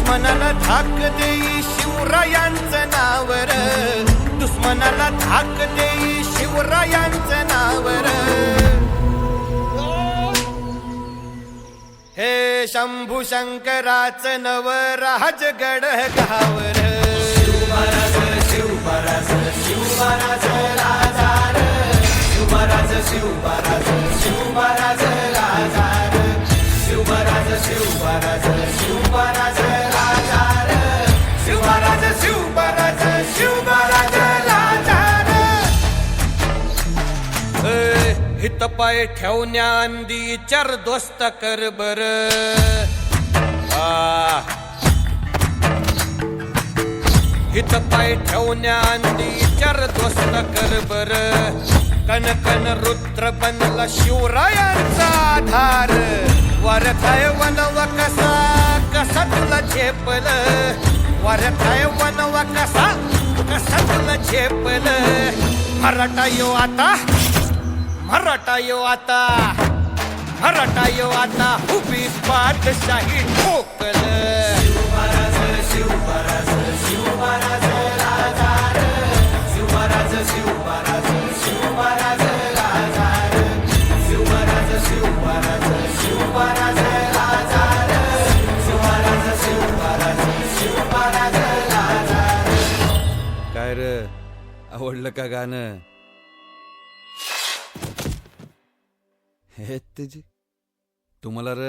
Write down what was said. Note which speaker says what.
Speaker 1: दुश्मनाला धाक देई शिवरायांचं नावर. दुश्मनाला धाक देई शिवरायांचं नावर. हे शंभू शंकराचं नव राजगड गावर तपाय पाय ठेवण्या अंदी चर दोस्त कर बर. हित पाय ठेवण्या अंदी चर दोस्त कर बर. कन कन रुद्र बनला शिवरायांचा आधार. वरथाय वनव कसा कसा तुला झेपल? वरथाय वनव कसा कसा तुला झेपल? मराठा यो आता मराठा यो आता मराठा यो आता उभी पाठशाही ठोकल. काय र? आवडलं का गाणं? हे तुझी तुम्हाला र